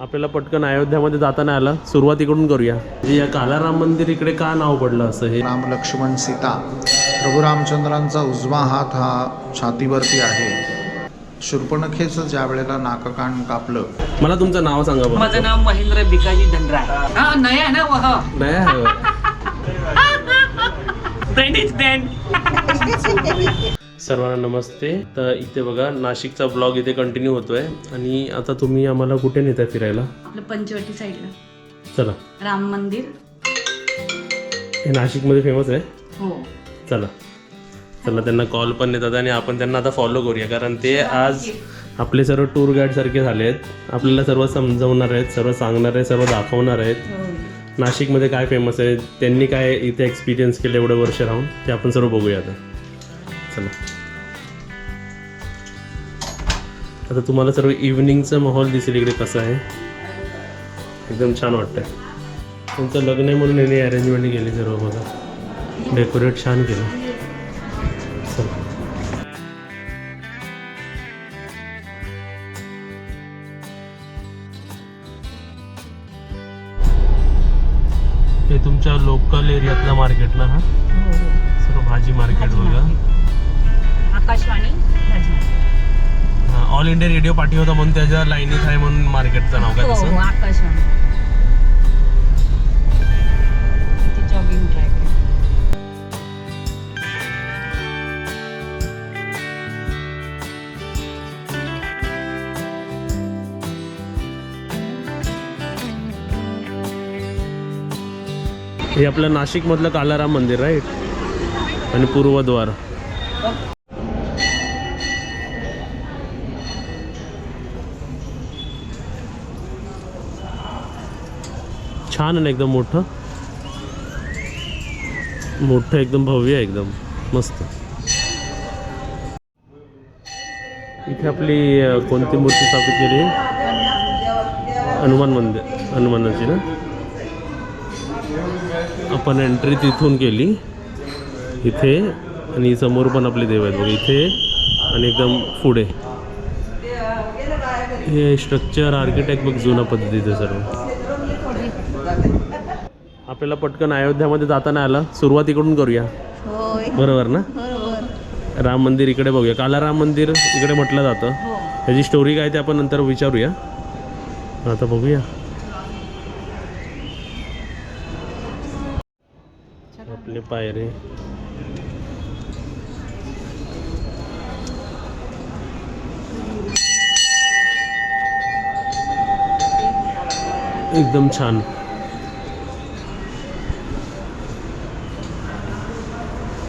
आपल्याला पटकन अयोध्यामध्ये जाताना आलं सुरुवात इकडून करूया. म्हणजे या कालाराम मंदिर इकडे का नाव पडलं असं हे? राम लक्ष्मण सीता. प्रभू रामचंद्रांचा उजवा हात हा छातीवरती आहे. शूर्पणखेचं ज्या वेळेला नाककान कापलं. मला तुमचं नाव सांगा बरं. माझं नाव महेंद्र भिकाजी धनराय. हा नया ना वह. नाही आहे. ब्रँड इज ब्रँड सर्वांना नमस्ते. तर इथे बघा नाशिकचा ब्लॉग इथे कंटिन्यू होतोय. आणि आता तुम्ही आम्हाला कुठे नेताय फिरायला? आपलं पंचवटी साईडला चला. राम मंदिर. हे नाशिकमध्ये फेमस आहे? हो. चला. चला त्यांना कॉल पण येतात आणि आपण त्यांना आता फॉलो करूया. कारण ते आज आपले सर्व टूर गाईड सारखे झाले आहेत. आपल्याला सर्व समजवणार आहेत सर्व सांगणार आहेत सर्व दाखवणार आहेत. नाशिकमध्ये काय फेमस आहे? त्यांनी काय इथे एक्सपिरियन्स केलं एवढं वर्ष राहून? ते आपण सर्व बघूया आता. चला. आता तुम्हाला सर्व इव्हनिंगचं माहोल दिसेल इकडे कसं आहे. एकदम छान वाटतंय. तुमचं लग्न आहे म्हणून यांनी अरेंजमेंट केली सर्व बघा. डेकोरेट छान केलं. ऑल इंडिया रेडिओ पाठी होता म्हणून त्याच्या लाईनीत आहे म्हणून मार्केटचं नाव काय हो तसं आकाशवाणी. हे आपलं नाशिकमधलं कालाराम मंदिर राईट आणि पूर्वद्वार. छान आहे ना एकदम मोठं. मोठं एकदम भव्य आहे एकदम. मस्त. इथे आपली कोणती मूर्ती स्थापित केली? हनुमान मंदिर हनुमानाची ना? आपण एंट्री तिथून केली. इथे आणि समोर पण आपले देव आहेत बघा. इथे आणि एकदम पुढे. हे स्ट्रक्चर आर्किटेक्ट बघ जुन्या पद्धतीचं सर्व. आपल्याला पटकन अयोध्यामध्ये जाताना आलं. सुरुवात इकडून करूया बरोबर ना? बरोबर. राम मंदिर इकडे बघूया. काला राम मंदिर इकडे म्हटलं जातं. हो. त्याची स्टोरी काय ते आपण नंतर विचारूया. आता बघूया. आपले पायरे एकदम छान.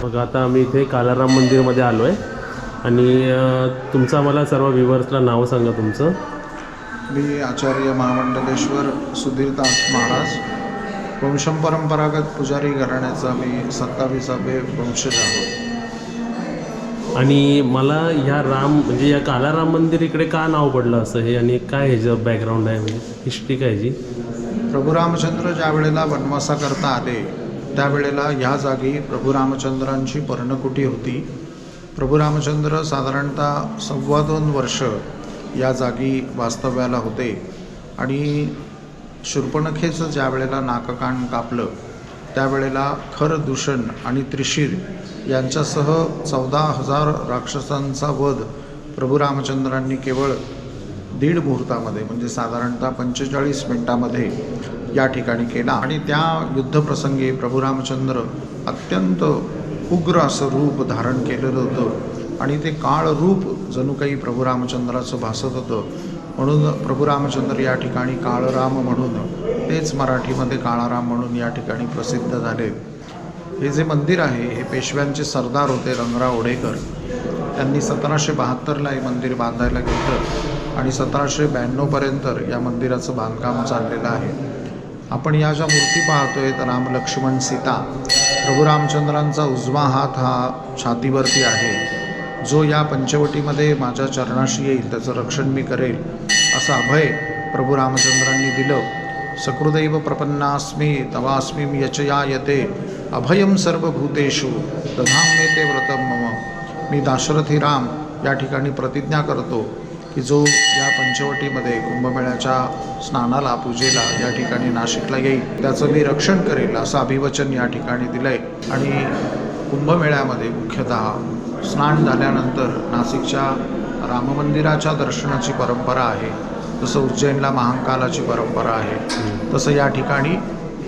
मग आता आम्ही इथे कालाराम मंदिरमध्ये आलो आहे आणि तुमचं आम्हाला सर्व व्ह्युअर्सला नाव सांगा तुमचं. मी आचार्य महामंडलेश्वर सुधीर दास महाराज. वंशम परंपरागत पुजारी घराण्याचा मी सत्तावीसावे वंशज आहोत. आणि मला ह्या राम म्हणजे या कालाराम मंदिर इकडे का नाव पडलं असं? हे आणि काय ह्याचं बॅकग्राऊंड आहे? म्हणजे हिस्ट्री काय ह्याची प्रभू रामचंद्र ज्या वेळेला वनवासाकरता आले त्यावेळेला ह्या जागी प्रभू रामचंद्रांची पर्णकुटी होती. प्रभू रामचंद्र साधारणतः सव्वा दोन वर्ष या जागी वास्तव्याला होते आणि शूर्पणखेचं ज्या वेळेला नाककान कापलं त्यावेळेला खर दूषण आणि त्रिशीर यांच्यासह चौदा हजार राक्षसांचा वध प्रभू रामचंद्रांनी केवळ दीड मुहूर्तामध्ये म्हणजे साधारणतः पंचेचाळीस मिनिटामध्ये या ठिकाणी केला. आणि त्या युद्धप्रसंगी प्रभू रामचंद्र अत्यंत उग्र असं रूप धारण केलेलं होतं. आणि ते काळ रूप जणू काही प्रभू रामचंद्राचं भासत होतं. म्हणून प्रभू रामचंद्र या ठिकाणी काळराम म्हणून तेच मराठीमध्ये काळाराम म्हणून या ठिकाणी प्रसिद्ध झाले. हे जे मंदिर आहे हे पेशव्यांचे सरदार होते रंगराव ओढेकर. त्यांनी सतराशे बहात्तरला हे मंदिर बांधायला घेतलं आणि सतराशे ब्याण्णवपर्यंत या मंदिराचं बांधकाम चाललेलं आहे. आपण या ज्या मूर्ती पाहतोय तर राम लक्ष्मण सीता प्रभू रामचंद्रांचा उजवा हात हा छातीवरती आहे. जो या पंचवटीमध्ये माझ्या चरणाशी येईल त्याचं रक्षण मी करेल असं अभय प्रभू रामचंद्रांनी दिलं. सकृदैव प्रपन्नास्मी तवास्मी यचया यते अभयम सर्वभूतेषु दधाम ते व्रतम मम. मी दाशरथी राम या ठिकाणी प्रतिज्ञा करतो. की जो या पंचवटीमध्ये कुंभमेळ्याच्या स्नानाला पूजेला या ठिकाणी नाशिकला येईल त्याचं मी रक्षण करेल असं अभिवचन या ठिकाणी दिलं आहे आणि कुंभमेळ्यामध्ये मुख्यतः स्नान झाल्यानंतर नाशिकच्या राममंदिराच्या दर्शनाची परंपरा आहे. जसं उज्जैनला महाकालाची परंपरा आहे. तसं या ठिकाणी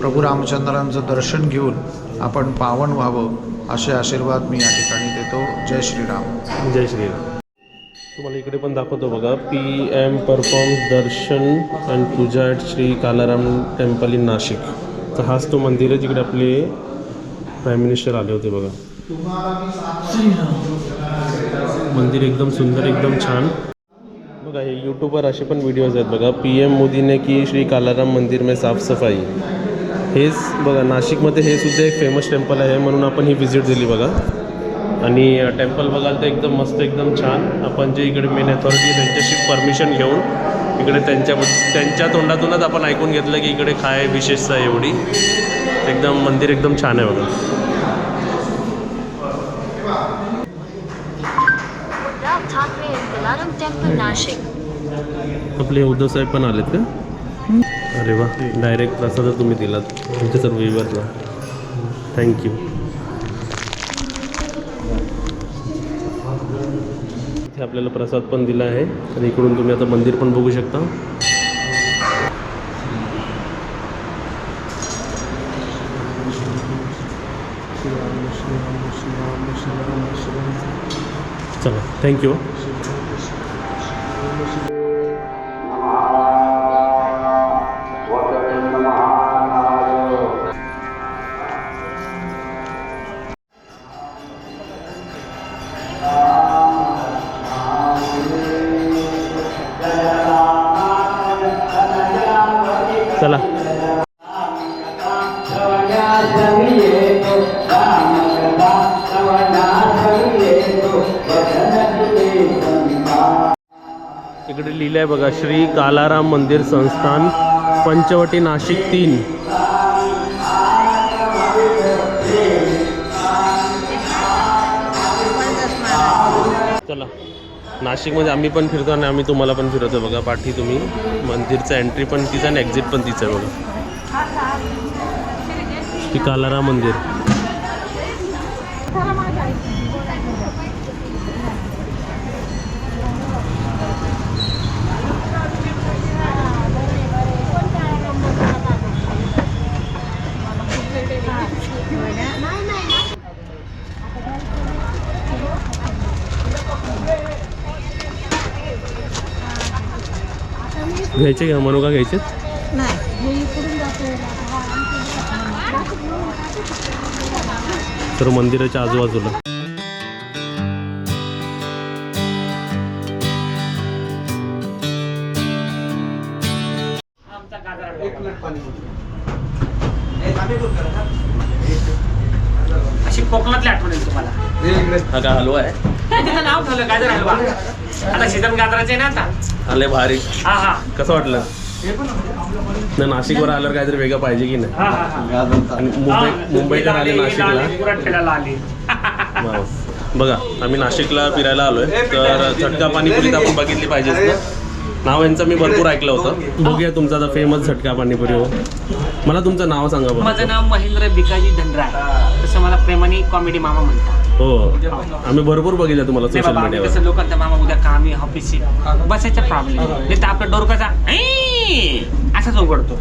प्रभू रामचंद्रांचं दर्शन घेऊन आपण पावन व्हावं असे आशीर्वाद मी या ठिकाणी देतो. जय श्रीराम. जय श्रीराम. तुम्हाला इकडे पण दाखवतो बघा. P M perform darshan and puja at Shri Kalaram temple in Nashik तर हाच तो मंदिर आहे जिकडे आपले प्राईम मिनिस्टर आले होते बघा. मंदिर एकदम सुंदर एकदम छान. बघा हे यूट्यूबवर असे पण व्हिडिओज आहेत बघा. पी एम मोदीने की श्री कालाराम मंदिर में साफसफाई. हेच बघा नाशिकमध्ये हे सुद्धा एक फेमस टेम्पल आहे म्हणून आपण ही व्हिजिट दिली बघा. आणि टेम्पल बघाल तर एकदम मस्त एकदम छान. आपण जे इकडे मेन अथॉरिटी त्यांच्याशी परमिशन घेऊन इकडे त्यांच्या त्यांच्या तोंडातूनच आपण ऐकून घेतलं की इकडे काय विशेषता आहे एवढी. एकदम मंदिर एकदम छान आहे बघा. आपले उद्धव साहेब पण आलेत का? अरे वा डायरेक्ट प्रसादच तुम्ही दिलात. तुमच्या सर्व विवरला थँक्यू आपल्याला प्रसाद पण दिला आहे. आणि इकडून तुम्ही आता मंदिर पण बघू शकता. चला थँक्यू इकडे लिहिलं आहे बघा श्री कालाराम मंदिर संस्थान पंचवटी नाशिक तीन. चला नाशिकमध्ये आम्ही पण फिरतो आणि आम्ही तुम्हाला पण फिरवतो बघा पाठी तुम्ही. मंदिरचं एंट्री पण तिचं आणि एक्झिट पण तिचं आहे बघा. श्री कालाराम मंदिर. घ्यायचे का? मनुका घ्यायचे? तर मंदिराच्या आजूबाजूला. अशी कोकणातली आठवण येईल तुम्हाला. हा का हलवा आहे? तिचं नाव ठेवलं गाजर हलवा. आता सीझन गाजराचे ना आता. आले भारी. हा हा. कसं वाटलं? ना नाशिकवर आल्यावर काहीतरी वेगळं पाहिजे की नाही? हा हा हा. आणि मुंबई मुंबईकर आले नाशिकला? मुरडखेड्याला आली. वाव. बघा आम्ही नाशिकला फिरायला आलोय. तर झटका पाणीपुरी तर आपण बघितली पाहिजेच ना? नाव यांचं मी भरपूर ऐकलं होतं. बघूया तुमचा आता फेमस झटका पाणीपुरी हो. मला तुमचं नाव सांगा बरं. माझं नाव महेंद्र भिकाजी धनराय. तसं मला प्रेमाने कॉमेडी मामा म्हणतात. हो. आम्ही भरपूर बघितलं तुम्हाला नाही सोशल बाबा आम्ही मीडियावर कसं लोकांचा मामा उद्या कामी ऑफिस बसायचा प्रॉब्लेम नाही. तर आपला डोरकाचा "ऐ!" असाच उघडतो.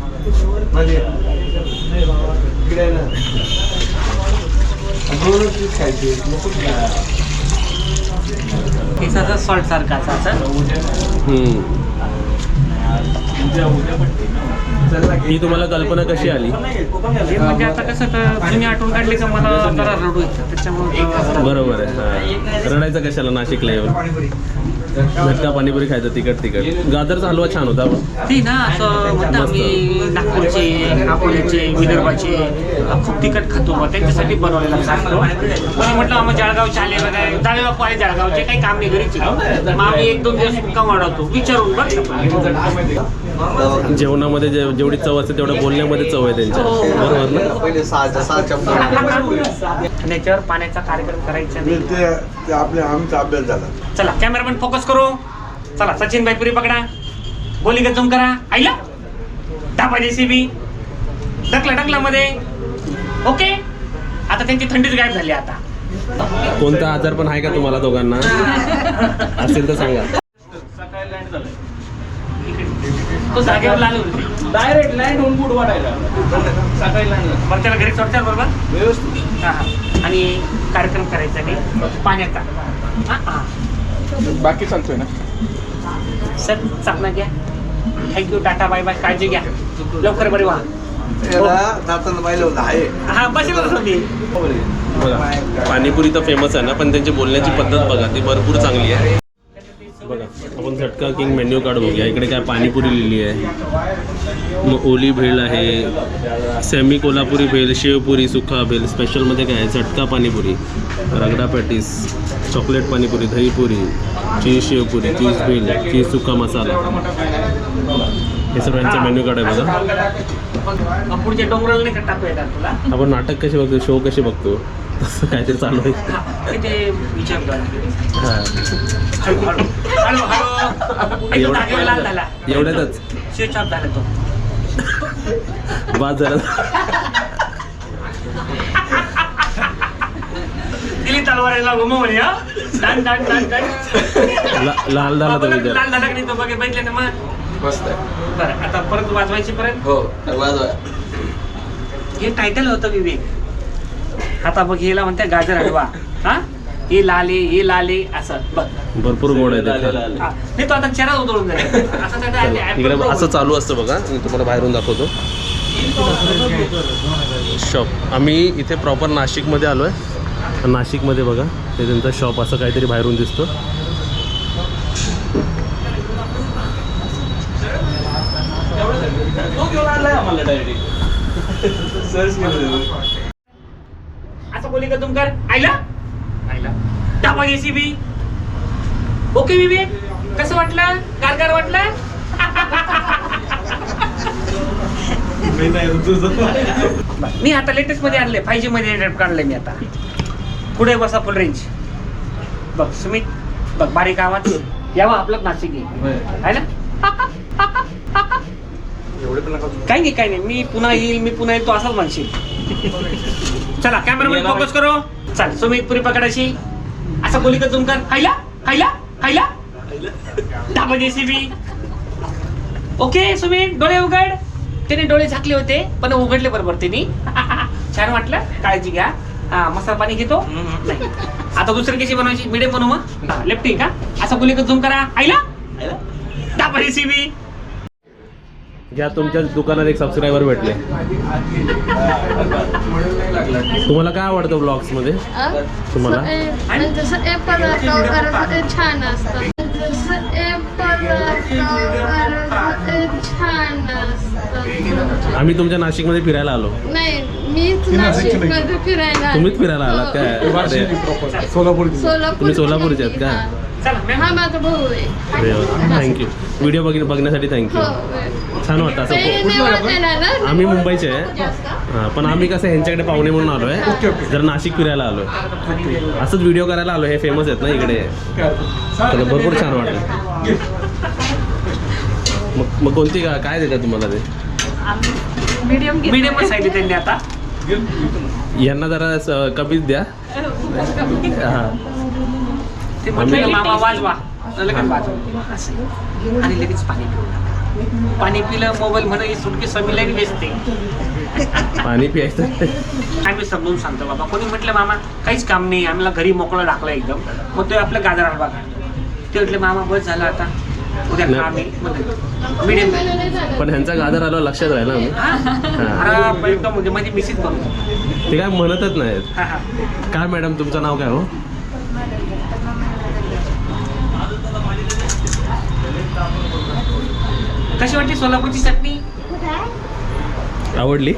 केसाचा सॉल्ट सारखा असा हम्म. ही तुम्हाला कल्पना कशी आली? हे म्हणजे आता कसं तर तुम्ही आठवण काढली का मला जरा रडू येतं त्याच्यामुळे बरोबर आहे. रडायचं कशाला नाशिकला येऊन? झटका पाणीपुरी खायचं तिखट तिखट. गाजरचा हलवा छान होता पण. ती ना असं म्हणतात मी नागपूरचे अकोल्याचे विदर्भाचे. खूप तिखट खातो बा त्यांच्यासाठी बनवलेला सांगतो पण म्हटलं आम्ही जळगावचे आले वगैरे. जाळे बापू आले जळगावचे काही काम नाही घरीच आहे. मग आम्ही एक दोन दिवस मुक्काम वाढवतो. विचारून बघ. जेवणामध्ये जे जेवढी चव असते तेवढ्या बोलण्यामध्ये चव आहे त्यांच्या बरोबर ना? आणि याच्यावर पाण्याचा कार्यक्रम करायचा नाही. ते ते आपले आमचा अभ्यास झाला. चला कॅमेरामॅन फोकस करू. चला सचिन भाई पुरी पकडा. गोली गजम करा. आईला? दाबा जेसीबी ढकला ढकला मध्ये ओके? आता त्यांची थंडीच गायब झाली आता. कोणता आजार पण आहे का तुम्हाला दोघांना? असेल तर सांगा. तो जागेवर लाल होते डायरेक्ट लँड होऊन बुड वाटायला सकाळी लँड बरं त्याला घरी सोडतात बरोबर? व्यवस्थित. हा, हा. आणि कार्यक्रम करायचा नाही. पाण्याचा. हा, हा. बाकी चालतोय ना? सर चाकणा घ्या. थँक्यू टाटा बाय बाय काळजी घ्या. लवकर बरे व्हा. हा बघा पाणीपुरी तर फेमस आहे ना पण त्यांची बोलण्याची पद्धत बघा ती भरपूर चांगली आहे. बघा आपण झटका किंग मेन्यू कार्ड बघूया. इकडे काय पाणीपुरी लिहिली आहे. मग ओली भेळ आहे सेमी कोल्हापुरी भेळ शेवपुरी सुखा भेळ स्पेशलमध्ये काय आहे? झटका panipuri ragda patties chocolate panipuri dahipuri cheese sevpuri cheese bhel cheese सुका मसाला. हे सर्व यांचं मेन्यू कार्ड आहे बघा. आपण नाटक कसे बघतो? शो कसे बघतो? तसं काहीतरी चालू आहे. हा, हां. एवढ्यातच. स्विच ऑफ झाला तो. झाला. दिली तलवारीला घुमव म्हणे हा? डान डान डान डान. ला- लाल झाला तो विचार. लाल झाला की नाही तो बघे बघितलं ना मग. मस्त आहे. बरं आता परत वाजवायची परत? हो वाजवा. हे टायटल होतं विवेक. आता बघ हेला म्हणते गाजर हलवा. हा? हे लाले हे लाले असं. बघ. भरपूर गोड आहे हा. नाही तो आता चेहरा उधळून जाईल. असं त्याचं आले, apple इकडे pro. असं चालू असतं बघा. मी तुम्हाला बाहेरून दाखवतो. शॉप आम्ही इथे प्रॉपर नाशिकमध्ये आलो आहे नाशिकमध्ये बघा ते त्यांचं शॉप असं काहीतरी बाहेरून दिसतो. तो घेऊन आणलाय आम्हाला डायरेक्ट सर्च केलं बोली का तुमकर आईला? आईला. डाबा जेसीबी ओके विवेक कसं वाटलं? गारगार वाटलं? मी आता लेटेस्टमध्ये आणले फाय जी मध्ये काढले मी आता. पुढे बसा फुल रेंज बघ सुमित बघ बारीक आवाज. यावा आपलं नाशिक आहे. ना? काही नाही काही नाही. मी पुन्हा येईल मी पुन्हा येईल तो असाच म्हणशील. चला कॅमेरामॅन फोकस करो. चल सुमित पुरी पकडाशी असं बोली का तुमकर खायला? खायला? खायला? दाबा जेसीबी ओके सुमित डोळे उघड. त्याने डोळे झाकले होते पण उघडले बरोबर त्यांनी. छान वाटलं. काळजी घ्या. हा मसाला पाणी घेतो. नाही. आता दुसरी कशी बनवायची? मिडियम बनवू मग. लेफ्टिंग का? असं बोली का झूम करा आईला दाबा जेसीबी घ्या तुमच्या दुकानात एक सबस्क्रायबर भेटले. तुम्हाला काय आवडतं तुम्हाला? जसं छान असतं. जसं पदार्थ वगैरे छान असतं. आम्ही तुमच्या नाशिकमध्ये फिरायला आलो. नाही. मीच नाशिकमध्ये फिरायला आले. तुम्हीच फिरायला आलात काय? अरे, सोलापूर तुम्ही सोलापूरचे आहेत का? चला मॅम. हा माझा भाऊ आहे. थँक्यू व्हिडिओ बघ बघण्यासाठी थँक्यू हो छान वाटतं असं. ते ना? आम्ही मुंबईचे आहे. हां पण आम्ही कसं ह्यांच्याकडे पाहुणे म्हणून आलो आहे जर नाशिक फिरायला आलो असंच व्हिडिओ करायला आलो हे फेमस आहेत ना इकडे. तर भरपूर छान वाटलं. मग मग कोणती का काय देतात तुम्हाला ते? मीडियम सांगितले त्यांनी आता. यांना जरा कमीच द्या. हां. ते म्हटलं की मामा वाजवा. लगेच वाजवा. असं. आणि लगेच पाणी पिऊ पाणी पिलं मोबाईल म्हणा ही सुटकी समीलाही वेचते. पाणी प्यायचं. आम्ही समजून सांगतो बाबा कोणी म्हटलं मामा काहीच काम नाही आम्हाला घरी मोकळं टाकलं एकदम. मग तो आपलं गाजर हलवा काढतो ते म्हटले मामा बस झालं आता. उद्या नाही. काम मिडियम. पण ह्यांचा गाजर आलो लक्षात राहिला हां. एकदम म्हणजे माझी मिसेस बनतो ते काय म्हणतच नाहीत. हा हा. काय मॅडम तुमचं नाव काय हो? कशी वाटली सोलापूरची चटणी? आवडली?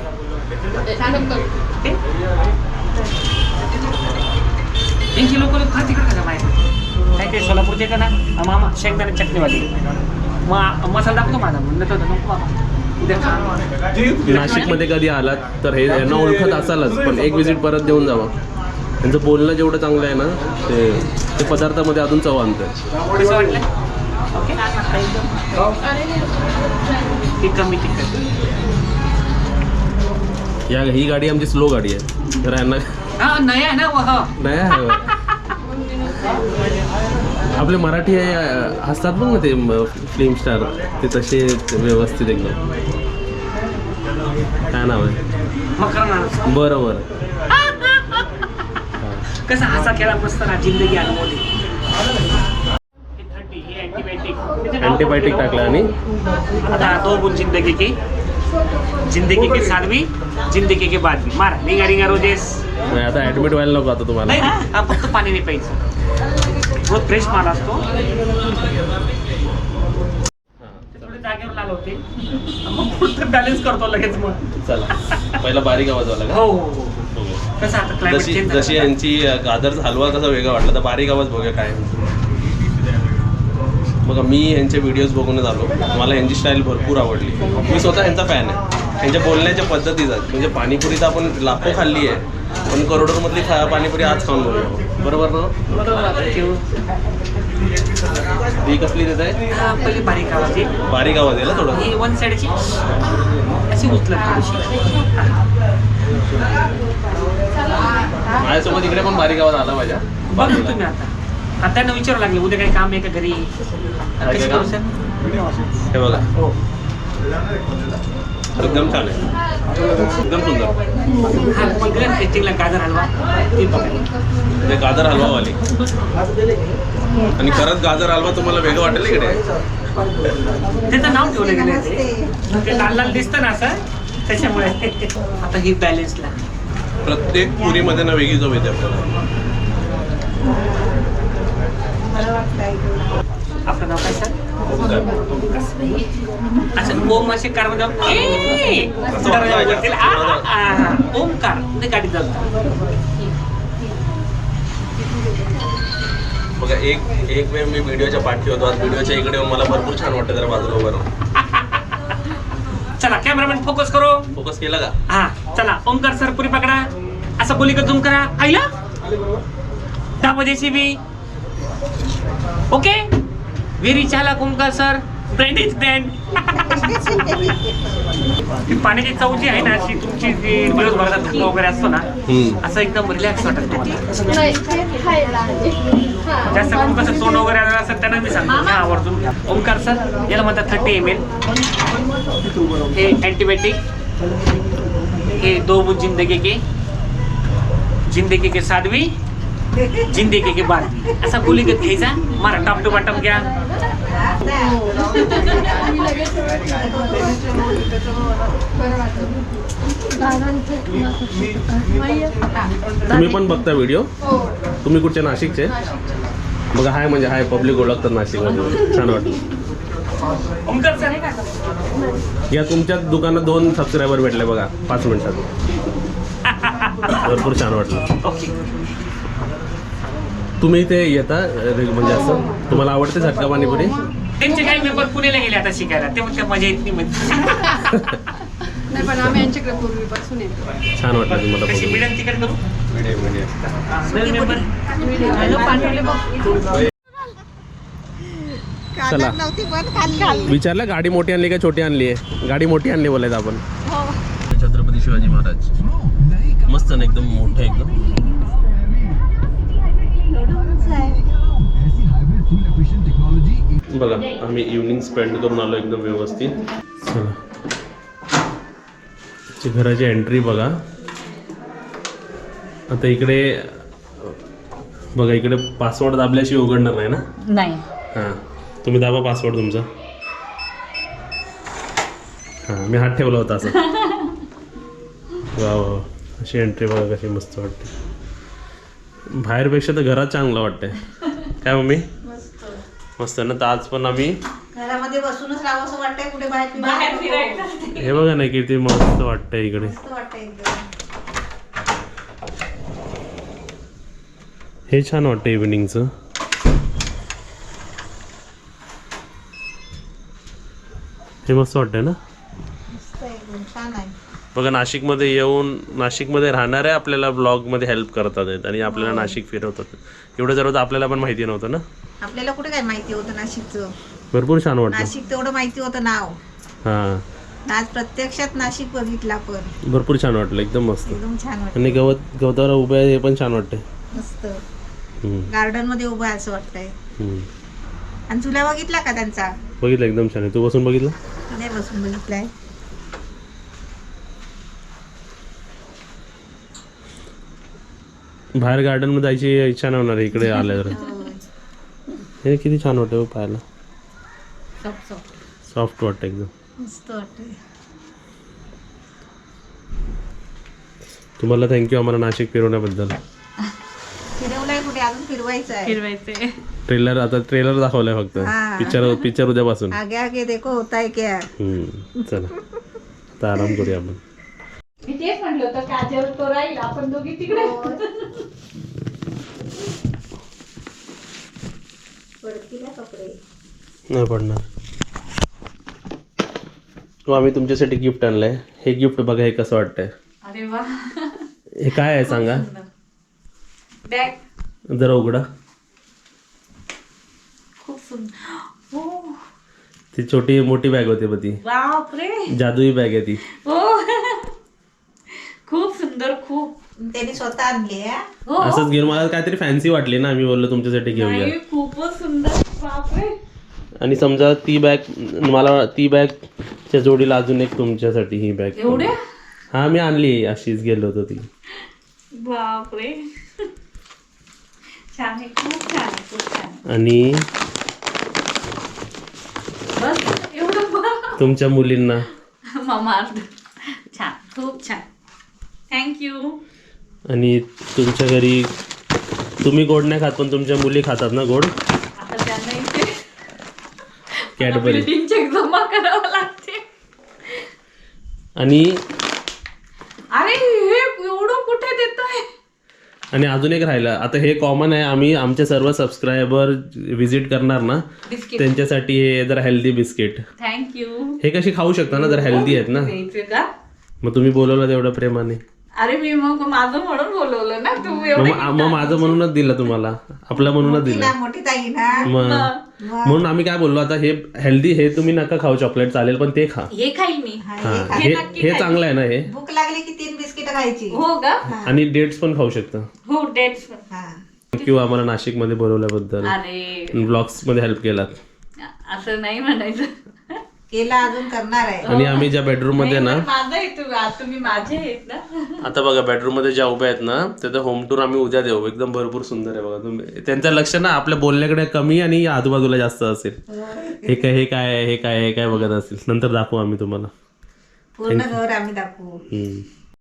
लोक खा तिकडे काय ते सोलापूरचे का ना मामा शेंगदाणे चटणीवाली. मग मसाला दाखवतो माझा म्हणलं तर नको बाबा नाशिकमध्ये कधी आलात तर हे यांना ओळखत असालच पण एक विजिट परत देऊन जावं. त्यांचं बोलणं जेवढं चांगलं आहे ना ते ते पदार्थामध्ये अजून चव आणतं ओके. या ही गाडी आमची स्लो गाडी आहे. तर यांना नाही आहे ना नाही आहे. आपले मराठी असतात बघ ना ते फिल्म स्टार ते तसे व्यवस्थित एकदम. काय नाव आहे? मकरना बरं बरं कसा हसा खेळा मस्त ना जिंदगी अनुभवली अँटीबायोटिक टाकलं आणि? आता दो गुण जिंदगी की जिंदगी की सातवी जिंदगी की बादवी. मार निघा निघा रोजेस. आता ऍडमिट व्हायला नको आता तुम्हाला. नाही फक्त पाणी नाही प्यायचं. रोज फ्रेश माल असतो. ते थोडे जागेवर लाल होते. मग पुढचं बॅलन्स करतो लगेच मग. चला. पहिला बारीक आवाज का? हो हो हो. कसं आता क्लायमेट जशी चेंज जशी यांची गाजरचा हलवा कसा वेगळा वाटला तर बारीक आवाज बघूया काय बघा मी यांचे व्हिडिओज बघूनच आलो. मला यांची स्टाईल भरपूर आवडली. मी स्वतः यांचा फॅन आहे. यांच्या बोलण्याच्या पद्धतीचा. म्हणजे पाणीपुरी तर आपण लाखो खाल्ली आहे पण करोडोमधली खा पाणीपुरी आज खाऊन बघूया. बरोबर ना? ही कसली देत आहे? हा, पहिली बारीक आवाज आहे बारीक आवाज आहे ना थोडं? ही वन साईडची अशी उचलत माझ्यासोबत इकडे पण बारीक आवाज आला माझ्या. बघ ना तुम्ही आता. आता त्यांना विचारू लागले उद्या काही काम आहे का घरी? हे बघा. एकदम छान आहे. एकदम सुंदर. टेस्टिंगला गाजर हलवा? ते बघा गाजर हलवावाली. आणि खरंच गाजर हलवा तुम्हाला वेगळं वाटेल इकडे. त्याचं नाव ठेवलं गेलं ते. लाल लाल दिसतं ना असं? त्याच्यामुळे. आता ही बॅलन्सला प्रत्येक पुरीमध्ये ना वेगळी चव येते आपल्याला. आपलं नाव काय सर. असं ओम असे कारमध्ये जाऊन. ओमकार ते गाडीत जातात बघा एक एक वेळ मी व्हिडिओच्या पाठी होतो. आज व्हिडिओच्या इकडे मला भरपूर छान वाटतं जरा बाजूला उभं राहून. चला कॅमेरामॅन फोकस करो. फोकस केला का? हा चला. ओमकार सर पुरी पकडा. असं बोली का झूम करा. आईला? दाबा जेसीबी. ओके व्हेरी चालक Omkar sir. Brand is brand पाण्याची चव जी आहे ना अशी तुमची जी दिवसभराचा धुका वगैरे असतो ना हम्म. असं एकदम रिलॅक्स वाटत तुम्हाला. नाही ते खायला आहे. हा. जास्त करून कसं तोंड वगैरे आलेलं असेल त्यांना मी सांगतो. घ्या आवर्जून. घ्या ओमकार सर याला म्हणतात थर्टी एम एल हे अँटीबायोटिक हे दो बुध जिंदगी के जिंदगी के साधवी. जिंदगी के बाद असा गुलीगत घ्यायचा. मारा टॉप टू बॉटम घ्या. तुम्ही पण बघता व्हिडिओ तुम्ही कुठच्या नाशिकचे? बघा हाय म्हणजे हाय पब्लिक ओळखतात नाशिकमध्ये. छान वाटलं. या तुमच्या दुकानात दोन सबस्क्रायबर भेटले बघा पाच मिनिटात. भरपूर छान वाटलं. तुम्ही इथे येता म्हणजे असं तुम्हाला आवडते झटका पाणीपुरी? त्यांचे काही मेंबर पुण्याला गेले आता शिकायला. ते म्हणते मजा येत नाही म्हणजे नाही पण आम्ही यांच्याकडे पूर्वीपासून येतो. छान वाटलं तुम्हाला कशी करू? नवीन मेंबर पाठवले बघ. चला. विचारलं गाडी मोठी आणली का छोटी आणली आहे? गाडी मोठी आणली बोलायचं आपण. छत्रपती शिवाजी महाराज. मस्त ना एकदम मोठं एकदम. बघा आम्ही इव्हनिंग स्पेंड करून आलो एकदम व्यवस्थित. चला. घराची एंट्री बघा. आता इकडे बघा इकडे पासवर्ड दाबल्याशिवाय उघडणार नाही ना? नाही. हां. तुम्ही दाबा पासवर्ड तुमचा. हां मी हात ठेवला होता असं. वा वा अशी एंट्री बघा कशी मस्त वाटते. बाहेरपेक्षा तर घरात चांगलं वाटतंय. काय मम्मी? मस्त ना तर आज पण आम्ही घरामध्ये बसूनच राहावं वाटतंय कुठे बाहेर बाहेर फिरायचं हे बघा ना किती मस्त वाटतंय इकडे. वाटतंय एकदम. हे छान वाटतं इव्हिनिंगचं हे मस्त वाटतंय ना? मस्त एकदम छान आहे. बघा नाशिकमध्ये येऊन नाशिकमध्ये राहणाऱ्या आपल्याला ब्लॉगमध्ये हेल्प करतात आहेत आणि आपल्याला हो. नाशिक फिरवतात एवढं तर आपल्याला पण माहिती नव्हतं ना? आपल्याला कुठे काय माहिती होतं नाशिकचं? भरपूर छान वाटलं. नाशिक तेवढं माहिती होतं नाव. हां. आज प्रत्यक्षात नाशिक बघितला पण. भरपूर छान वाटलं एकदम मस्त. एकदम छान वाटतं आणि गवत गवतावर उभे आहे हे पण छान वाटतंय. मस्त. हम्म, गार्डनमध्ये उभं आहे असं वाटतंय. हम्म. आणि तुला बघितला का त्यांचा? बघितलं एकदम छान आहे. तू बसून बघितलं? नाही बसून बघितलाय. बाहेर गार्डनमध्ये जायची इच्छा नाही होणार इकडे आल्यावर. हे किती छान वाटतं हो पाहायला. सॉफ्ट वाटतं एकदम. मस्त तुम्हाला थँक्यू आम्हाला नाशिक फिरवण्याबद्दल. फिरवलाय कुठे? अजून फिरवायचं आहे. फिरवायचे ट्रेलर आता ट्रेलर दाखवलाय फक्त. हा. पिक्चर पिक्चर उद्यापासून. आगे आगे देखो होता है क्या? हम्म, चला. आता आराम करूया आपण. मी तेच म्हटलं होतं काजल तो राहील आपण दोघी तिकडे. नाही पडणार. तो आम्ही तुमच्यासाठी गिफ्ट आणलंय. हे गिफ्ट बघा हे कसं वाटतंय. अरे वा. हे काय आहे सांगा. बॅग जरा उघडा. खूप सुंदर. हो. ती छोटी मोठी बॅग होती बघ ती. बापरे. जादुई बॅग आहे ती. हो. खूप सुंदर खूप. त्यांनी स्वतः आणली हा. हो. असंच घेऊन मला काहीतरी फॅन्सी वाटली ना आम्ही बोललो तुमच्यासाठी घेऊया. नाही, खूपच सुंदर. आणि समजा ती बॅग मला ती बॅगच्या जोडीला अजून एक तुमच्यासाठी ही बॅग हा मी आणली अशीच गेलो होतो ती. बापरे. आणि तुमच्या मुलींना. मामा छान खूप छान. थँक्यू आणि तुमच्या घरी तुम्ही गोड नाही खात पण तुमच्या मुली खातात ना गोड? कॅडबरी बिल्डिंग चेक जमा करावं लागते. आणि अरे हे एवढं कुठे देतोय? आणि अजून एक राहिलं. आता हे कॉमन आहे आम्ही आमचे सर्व सबस्क्रायबर व्हिजिट करणार ना बिस्किट त्यांच्यासाठी हे जरा हेल्दी बिस्किट थँक्यू हे कशी खाऊ शकता ना जरा हेल्दी आहेत ना. का? मग तुम्ही बोलवलं तेवढं प्रेमाने. अरे मी मग माझं म्हणून बोलवलं ना तू मग एवढं मग माझं म्हणूनच दिलं तुम्हाला. आपलं म्हणूनच दिलं. ना मोठी ताई ना. मग म्हणून आम्ही काय बोललो आता हे हेल्दी हे तुम्ही नका खाऊ चॉकलेट चालेल पण ते खा. हे खाईल मी. हा, हा हे. हे हे चांगलं आहे ना हे? भूक लागली की तीन बिस्किट खायची. हो का? आणि डेट्स पण खाऊ शकता. हो डेट्स हा. थँक्यू आम्हाला नाशिकमध्ये बोलवल्याबद्दल. अरे. ब्लॉग्समध्ये हेल्प केलात. असं नाही म्हणायचं. केला अजून करणार आहे. आणि आम्ही ज्या बेडरूममध्ये ना माझं आहे तू आ- तुम्ही माझे आहेत ना. आता बघा बेडरूममध्ये ज्या उभ्या आहेत ना त्याचं होम टूर आम्ही उद्या देऊ. एकदम भरपूर सुंदर आहे बघा. तुम्ही त्यांचं लक्ष ना आपल्या बोलण्याकडे कमी आणि आजूबाजूला जास्त असेल. हे काय हे काय आहे, हे काय आहे, हे काय बघत असेल. नंतर दाखवू आम्ही तुम्हाला. पूर्ण घर आम्ही दाखवू. हम्म.